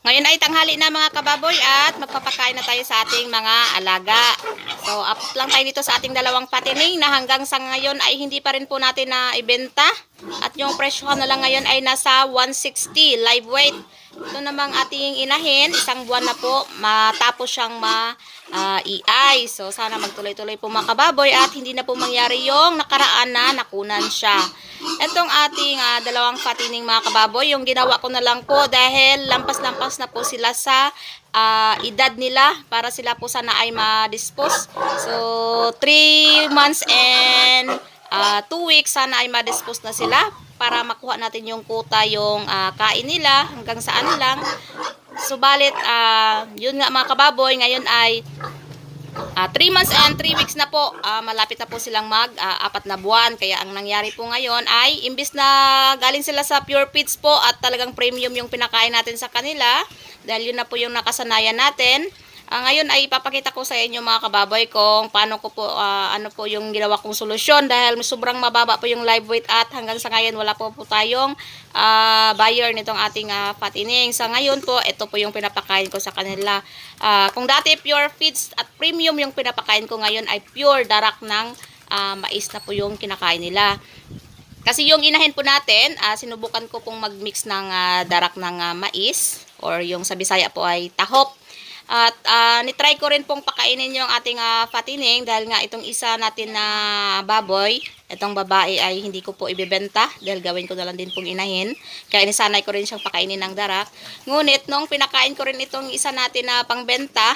Ngayon ay tanghali na mga kababoy at magpapakain na tayo sa ating mga alaga. So up lang tayo dito sa ating dalawang patining na hanggang sa ngayon ay hindi pa rin po natin na ibenta. At yung presyo na lang ngayon ay nasa 160 live weight. Ito namang ating inahin, isang buwan na po matapos siyang ma ah, iay. So sana magtuloy-tuloy po mga kababoy at hindi na po mangyari yung nakaraan na nakunan siya. Itong ating ah, dalawang patining mga kababoy, yung ginawa ko na lang po dahil lampas-lampas na po sila sa ah, edad nila para sila po sana ay ma-dispose. So 3 months and 2 weeks sana ay ma-dispose na sila para makuha natin yung kuta yung ah, kain nila hanggang saan lang. Subalit, ah, yun nga mga kababoy, ngayon ay 3 months and 3 weeks na po. Ah, malapit na po silang mag ah, apat na buwan. Kaya ang nangyari po ngayon ay imbis na galing sila sa pure feeds po at talagang premium yung pinakain natin sa kanila dahil yun na po yung nakasanayan natin. Ah, ngayon ay ipapakita ko sa inyo mga kababoy kung paano ko po ah, ano po yung ginawa kong solusyon dahil sobrang mababa po yung live weight at hanggang sa ngayon wala po po tayong ah, buyer nitong ating uh, patining. Sa ngayon po ito po yung pinapakain ko sa kanila. Ah, kung dati pure feeds at premium yung pinapakain ko ngayon ay pure darak ng ah, mais na po yung kinakain nila. Kasi yung inahin po natin, ah, sinubukan ko pong mag-mix ng ah, darak ng ah, mais or yung sa Bisaya po ay tahop. At ah, nitry ko rin pong pakainin yung ating ah, patining dahil nga itong isa natin na baboy, itong babae ay hindi ko po ibebenta dahil gawin ko na lang din pong inahin. Kaya inisanay ko rin siyang pakainin ng darak. Ngunit nung pinakain ko rin itong isa natin na pangbenta,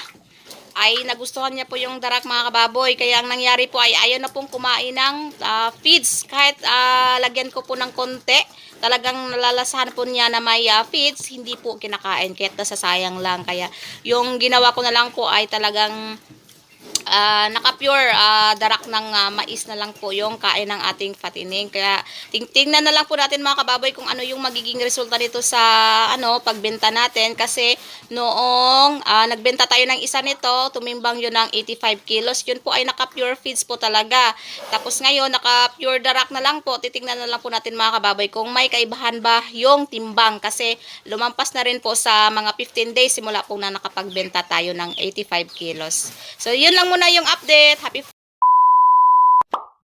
ay nagustuhan niya po yung darak mga kababoy. Kaya ang nangyari po ay ayaw na pong kumain ng ah, feeds. Kahit ah, lagyan ko po ng konti, talagang nalalasahan po niya na may ah, feeds, hindi po kinakain. Kahit nasasayang lang. Kaya yung ginawa ko na lang po ay talagang ah, naka-pure ah, darak ng ah, mais na lang po yung kain ng ating patining. Kaya ting tingnan na lang po natin mga kababoy kung ano yung magiging resulta nito sa ano pagbenta natin kasi noong ah, nagbenta tayo ng isa nito, tumimbang yun ng 85 kilos. Yun po ay naka-pure feeds po talaga. Tapos ngayon naka-pure darak na lang po. Titingnan na lang po natin mga kababoy kung may kaibahan ba yung timbang kasi lumampas na rin po sa mga 15 days simula po na nakapagbenta tayo ng 85 kilos. So yun lang muna yung update. Happy